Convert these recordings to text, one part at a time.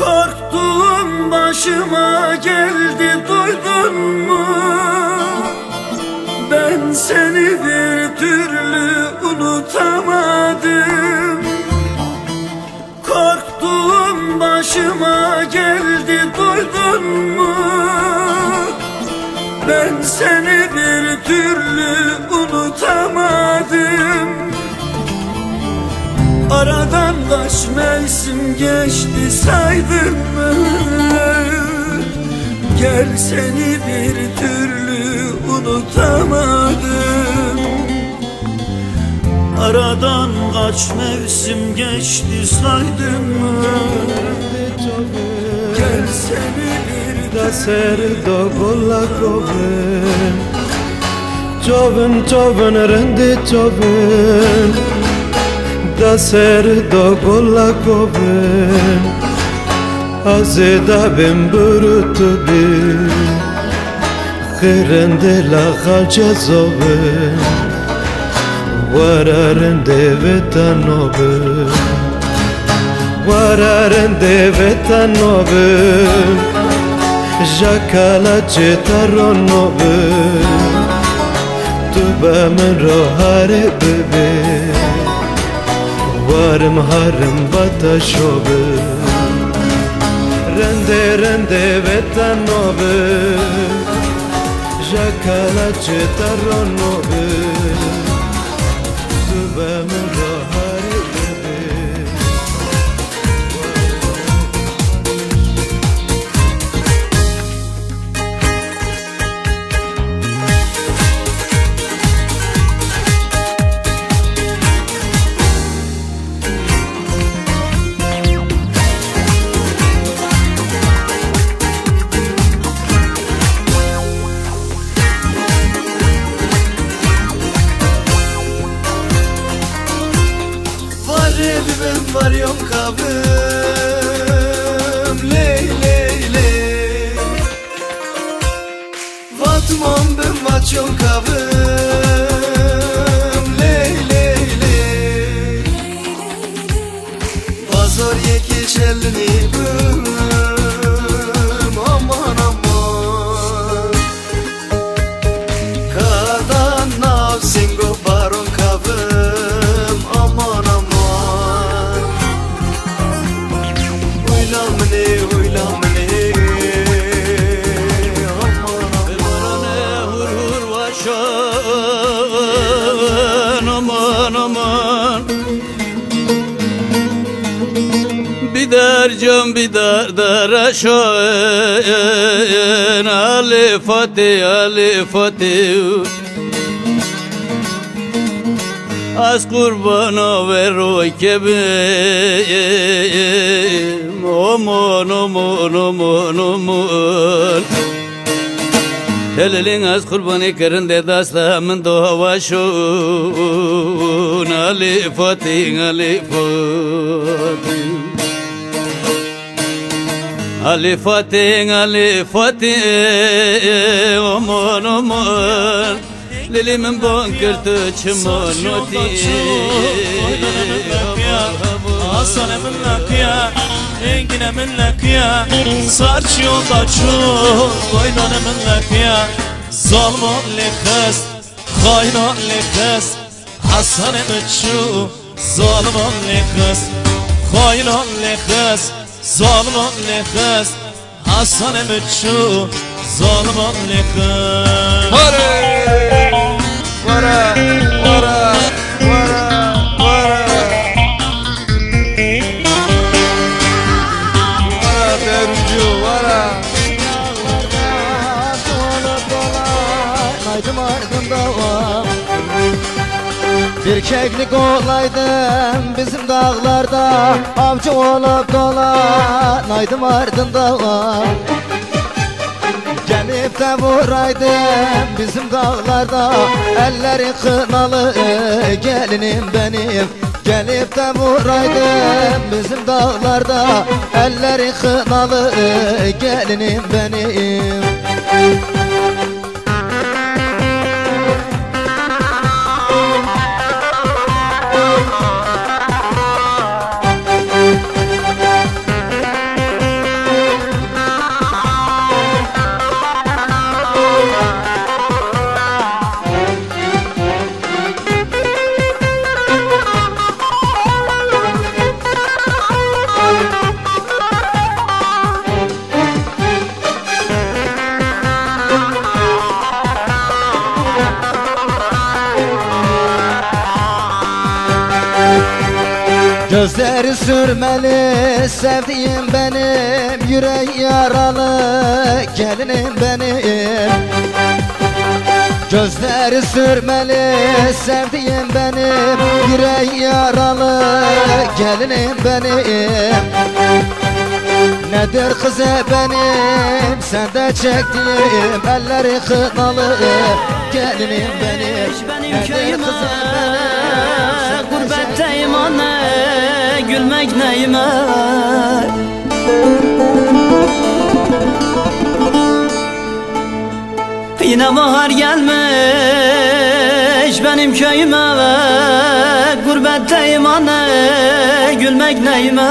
Korktuğum başıma geldi duydun mu? Ben seni bir türlü unutamadım Korktuğum başıma geldi duydun mu? Ben seni bir türlü unutamadım Aradan kaç mevsim geçti saydın mı? Gel seni bir türlü unutamadım Aradan kaç mevsim geçti saydın mı? Gel seni bir da ser do golla koven Çoven çoven rendi çoven سر دو گلا کو به ازذابم برت بی. خرد لا غجز اوه و رند به تن به و رند به تن او به چا کلا چتر نو به تو به رو هر ب Varım harım bata şobe Rende rende vetanobe Jacala cetaronobe Tu be min ro yeki Can bidar daraşan Ali Fatih Ali Fatih. Az kurbana ver o kebim. Aman aman aman aman. Elelin az kurbanı kırında dastamın doğaşun Ali Fatih Ali Fatih Ali Fatih Ali Fatih Aman aman Lilimin bon kırtı çımonoti Asane minnak ya Engine minnak ya Sarç yolda çok Oynane minnak ya Zalman lekas Kaynan lekas Hasane müçü Zalman lekas Kaynan lekas Zalman lekas Hasane müçü Zalman lekas Vara, vara, Bir keklik olaydım bizim dağlarda Avcı olup dolanaydım ardında. Gelip de vuraydım bizim dağlarda Elleri kınalı gelinim benim. Gelip de vuraydım bizim dağlarda Elleri kınalı gelinim benim Gözleri sürmeli sevdiğim benim Yürek yaralı gelinim benim. Gözleri sürmeli sevdiğim benim Yürek yaralı gelinim benim. Nedir kızı benim sende çektiğim Elleri kınalı gelinim benim. Benim Nedir kızı benim Gurbetteyim anne Gülmek neyime? Yine bahar gelmiş benim köyüme Gurbetteyim anne Gülmek neyime?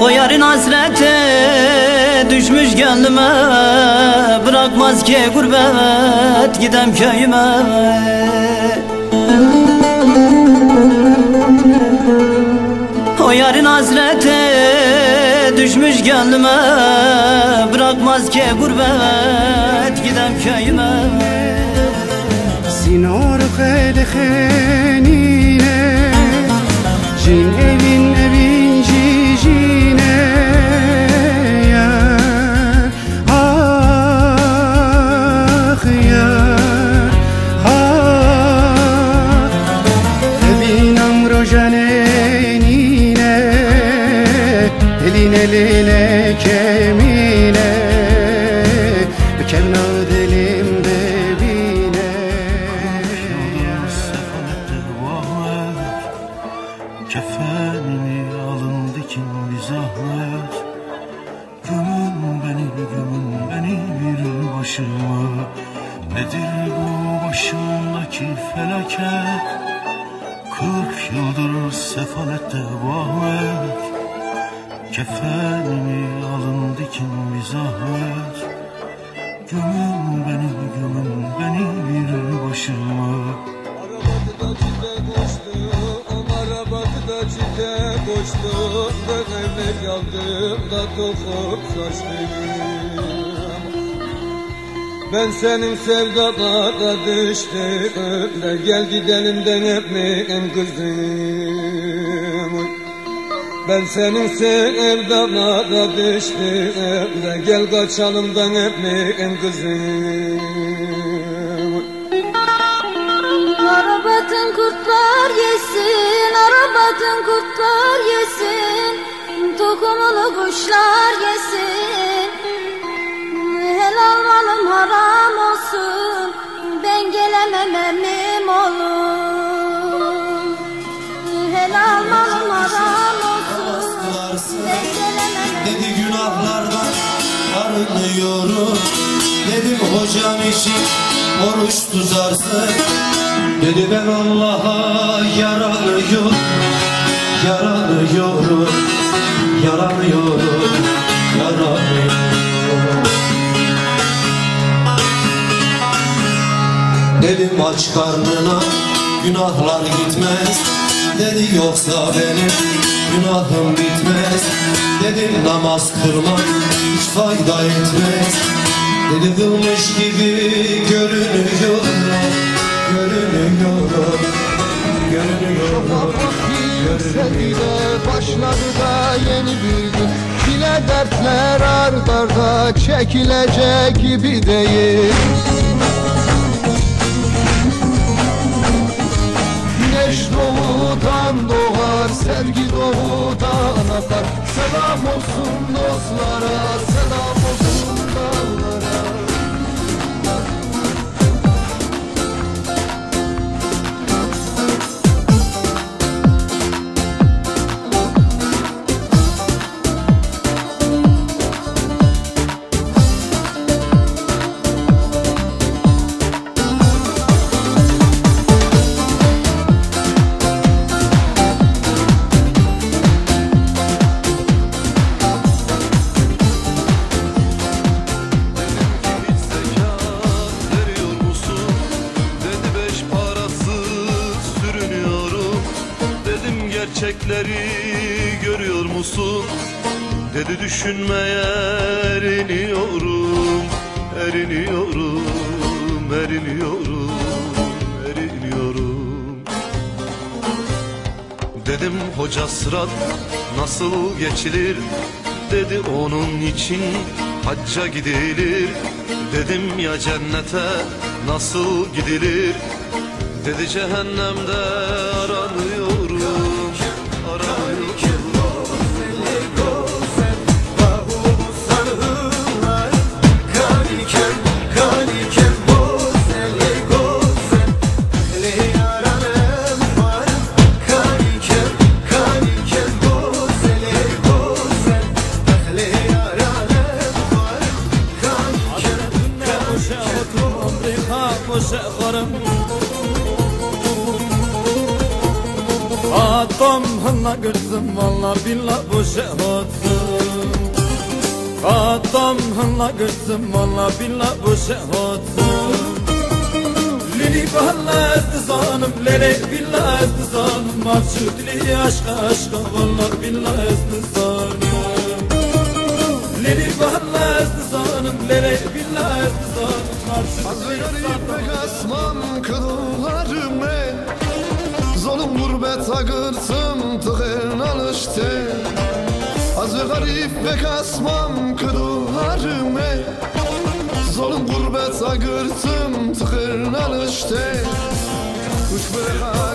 O yarın hasreti düşmüş gönlüme bırakmaz ki gurbet Gidem köyüme. O yarın hazreti düşmüş gönlüme Bırakmaz ki gurbet gidem köyüme. Sinar khel khenine Cin zahmet. Gömün beni gömün beni bir başıma. Çite koştum evmek yandım da tokum şaştım Ben senin sevdana da düştüm. De gel gidelim de öpmeyin kızım ben senin sevdana da düştüm. De gel kaçalım da öpmeyin kızım. Arabatın kurtlar yesin, arabatın kurtlar yesin. Tokumunu kuşlar yesin hocam için oruç tuzarsın Dedi ben Allah'a yaranıyorum Yaranıyorum Yaranıyorum Yaranıyorum Dedim aç karnına günahlar gitmez. Dedi yoksa benim günahım bitmez. Dedim namaz kılmak hiç fayda etmez Dedi kılmış gibi görünüyor Görünüyor Görünüyor. Yükseldi başladı da yeni bir gün. Bile dertler ard arda çekilecek gibi değil. Güneş doğudan doğar, sevgi doğudan akar Selam olsun dostlara, düşünmeye eriniyorum Eriniyorum, eriniyorum, eriniyorum. Dedim hoca sırat nasıl geçilir? Dedi onun için hacca gidilir. Dedim ya cennete nasıl gidilir? Dedi cehennemde Atom hınla gözüm valla billah bu şehatsın Atom hınla gözüm valla billah bu şehatsın Lili bahalla estizanım lele billah estizanım Mahşut li aşka aşka valla billah estizanım Lili bahalla estizanım lele estizanım Mahşut li Garip asmam kıllarım ey Zulüm gurbet agırsım tığın alıştı. Az ve garip bek asmam kıllarım ey Zulüm gurbet agırsım tığın alıştı Kuş bırak